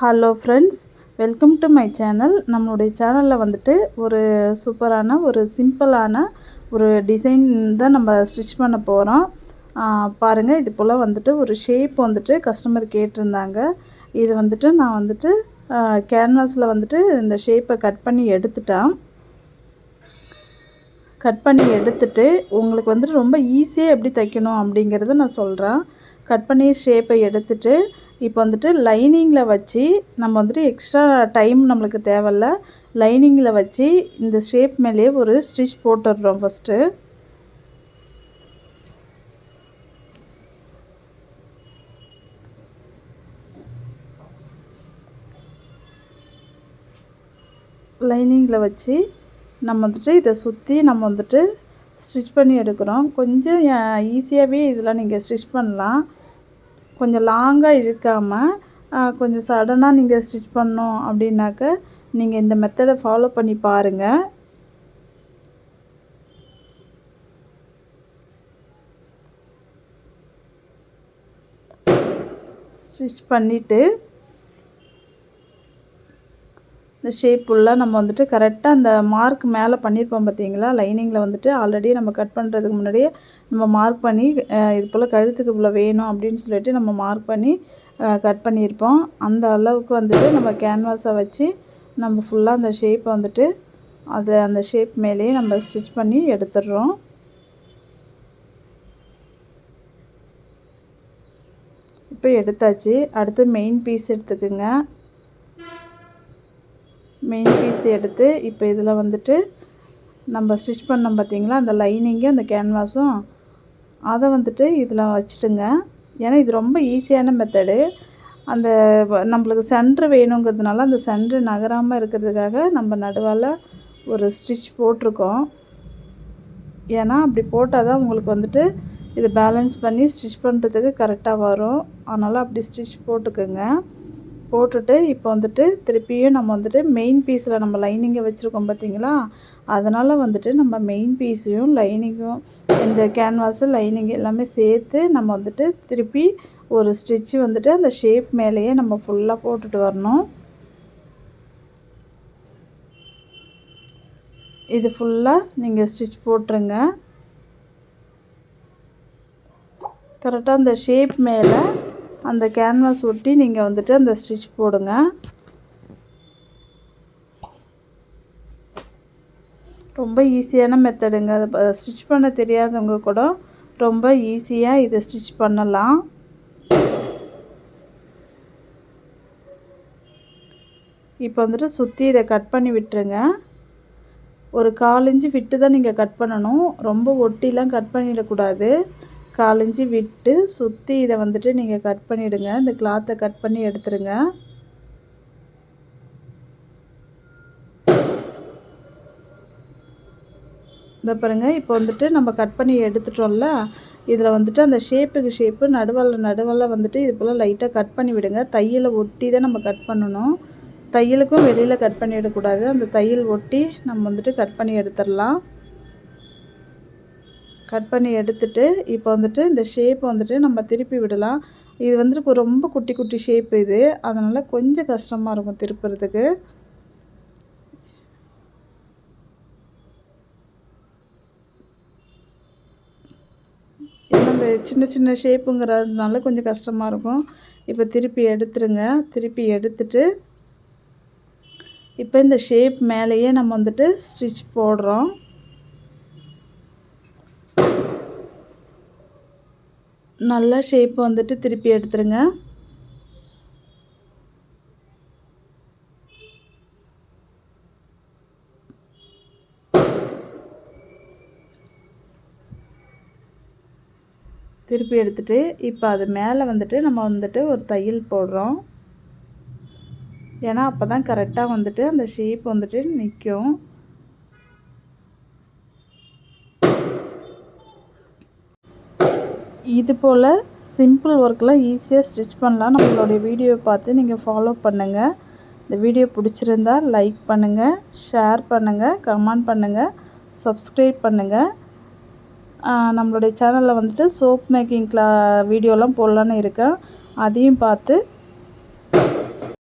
Hello friends welcome to my channel நம்மளுடைய சேனலில் வந்துட்டு ஒரு சூப்பரான ஒரு சிம்பிளான ஒரு டிசைன் தான் நம்ம ஸ்டிச் பண்ண போகிறோம் பாருங்கள் இது போல் வந்துட்டு ஒரு ஷேப் வந்துட்டு கஸ்டமர் கேட்டிருந்தாங்க. இது வந்துட்டு நான் வந்துட்டு கேன்வாஸில் வந்துட்டு இந்த ஷேப்பை கட் பண்ணி எடுத்துட்டேன். கட் பண்ணி எடுத்துட்டு உங்களுக்கு வந்துட்டு ரொம்ப ஈஸியாக எப்படி தைக்கணும் அப்படிங்கிறத நான் சொல்கிறேன் கட் பண்ணி ஷேப்பை எடுத்துட்டு இப்போ வந்துட்டு லைனிங்கில் வச்சு நம்ம வந்துட்டு எக்ஸ்ட்ரா டைம் நம்மளுக்கு தேவையில்ல. லைனிங்கில் வச்சு இந்த ஷேப் மேலேயே ஒரு ஸ்டிச் போட்டுடுறோம் ஃபஸ்ட்டு லைனிங்கில் வச்சு நம்ம வந்துட்டு இதை சுற்றி நம்ம வந்துட்டு ஸ்டிச் பண்ணி எடுக்கிறோம். கொஞ்சம் ஈஸியாகவே இதெல்லாம் நீங்கள் ஸ்டிச் பண்ணலாம். கொஞ்சம் லாங்காக இழுக்காமல் கொஞ்சம் சடனாக நீங்கள் ஸ்டிச் பண்ணோம் அப்படின்னாக்க நீங்கள் இந்த மெத்தடை ஃபாலோ பண்ணி பாருங்கள் ஸ்டிச் பண்ணிவிட்டு இந்த ஷேப் ஃபுல்லாக நம்ம வந்துட்டு கரெக்டாக அந்த மார்க் மேலே பண்ணியிருப்போம் பார்த்தீங்களா? லைனிங்கில் வந்துட்டு ஆல்ரெடி நம்ம கட் பண்ணுறதுக்கு முன்னாடியே நம்ம மார்க் பண்ணி இது போல் கழுத்துக்கு இவ்வளோ வேணும் அப்படின்னு சொல்லிட்டு நம்ம மார்க் பண்ணி கட் பண்ணியிருப்போம் அந்த அளவுக்கு வந்துட்டு நம்ம கேன்வாஸை வச்சு நம்ம ஃபுல்லாக அந்த ஷேப்பை வந்துட்டு அது அந்த ஷேப் மேலேயே நம்ம ஸ்டிச் பண்ணி எடுத்துடுறோம். இப்போ எடுத்தாச்சு. அடுத்து மெயின் பீஸ் எடுத்துக்குங்க. மெயின் பீஸ் எடுத்து இப்போ இதில் வந்துட்டு நம்ம ஸ்டிச் பண்ணோம் பார்த்திங்களா அந்த லைனிங்கு அந்த கேன்வாஸும் அதை வந்துட்டு இதில் வச்சுடுங்க. ஏன்னா இது ரொம்ப ஈஸியான மெத்தடு அந்த நம்மளுக்கு சென்ட்ரு வேணுங்கிறதுனால அந்த சென்ட்ரு நகராமல் இருக்கிறதுக்காக நம்ம நடுவால் ஒரு ஸ்டிச் போட்டிருக்கோம். ஏன்னா அப்படி போட்டால் தான் உங்களுக்கு வந்துட்டு இது பேலன்ஸ் பண்ணி ஸ்டிச் பண்ணுறதுக்கு கரெக்டாக வரும். அதனால் அப்படி ஸ்டிச் போட்டுக்கோங்க. போட்டுட்டு இப்போ வந்துட்டு திருப்பியும் நம்ம வந்துட்டு மெயின் பீஸில் நம்ம லைனிங்கை வச்சுருக்கோம் பார்த்தீங்களா? அதனால் வந்துட்டு நம்ம மெயின் பீஸையும் லைனிங்கும் இந்த கேன்வாஸு லைனிங் எல்லாமே சேர்த்து நம்ம வந்துட்டு திருப்பி ஒரு ஸ்டிச்சு வந்துட்டு அந்த ஷேப் மேலேயே நம்ம ஃபுல்லாக போட்டுட்டு வரணும். இது ஃபுல்லாக நீங்கள் ஸ்டிச் போட்டுருங்க. கரெக்டாக அந்த ஷேப் மேலே அந்த கேன்வாஸ் ஒட்டி நீங்கள் வந்துட்டு அந்த ஸ்டிச் போடுங்க. ரொம்ப ஈஸியான மெத்தடுங்க அதை ஸ்டிச் பண்ண தெரியாதவங்க கூட ரொம்ப ஈஸியாக இதை ஸ்டிச் பண்ணலாம். இப்போ வந்துட்டு சுற்றி இதை கட் பண்ணி விட்டுருங்க. ஒரு கால் இன்ச்சு விட்டு தான் நீங்கள் கட் பண்ணணும். ரொம்ப ஒட்டிலாம் கட் பண்ணிடக்கூடாது. காலஞ்சி விட்டு சுற்றி இதை வந்துட்டு நீங்கள் கட் பண்ணிவிடுங்க இந்த கிளாத்தை கட் பண்ணி எடுத்துருங்க. இந்த பாருங்கள் இப்போ வந்துட்டு நம்ம கட் பண்ணி எடுத்துட்டோம்ல இதில் வந்துட்டு அந்த ஷேப்புக்கு ஷேப்பு நடுவில் நடுவில் வந்துட்டு இது போல் லைட்டாக கட் பண்ணி விடுங்க. தையலை ஒட்டி தான் நம்ம கட் பண்ணணும். தையலுக்கும் வெளியில் கட் பண்ணி விடக்கூடாது அந்த தையல் ஒட்டி நம்ம வந்துட்டு கட் பண்ணி எடுத்துடலாம். கட் பண்ணி எடுத்துட்டு இப்போ வந்துட்டு இந்த ஷேப் வந்துட்டு நம்ம திருப்பி விடலாம். இது வந்துட்டு ரொம்ப குட்டி குட்டி ஷேப் இது. அதனால் கொஞ்சம் கஷ்டமாக இருக்கும் திருப்புறதுக்கு. இந்த சின்ன சின்ன ஷேப்புங்கிறதுனால கொஞ்சம் கஷ்டமாக இருக்கும். இப்போ திருப்பி எடுத்துருங்க. திருப்பி எடுத்துட்டு இப்போ இந்த ஷேப் மேலேயே நம்ம வந்துட்டு ஸ்டிச் போடுறோம். நல்லா ஷேப் வந்துட்டு திருப்பி எடுத்துருங்க. திருப்பி எடுத்துகிட்டு இப்போ அது மேலே வந்துட்டு நம்ம வந்துட்டு ஒரு தையல் போடுறோம். ஏன்னா அப்போ தான் கரெக்டாக வந்துட்டு அந்த ஷேப் வந்துட்டு நிற்கும் இது போல் சிம்பிள் ஒர்க்கெலாம் ஈஸியாக ஸ்டிச் பண்ணலாம். நம்மளுடைய வீடியோவை பார்த்து நீங்கள் ஃபாலோ பண்ணுங்கள் இந்த வீடியோ பிடிச்சிருந்தா லைக் பண்ணுங்கள் ஷேர் பண்ணுங்கள் கமெண்ட் பண்ணுங்கள் சப்ஸ்கிரைப் பண்ணுங்கள் நம்மளுடைய சேனலில் வந்துட்டு சோப் மேக்கிங் கிளா வீடியோலாம் போடலான்னு இருக்கேன். அதையும் பார்த்து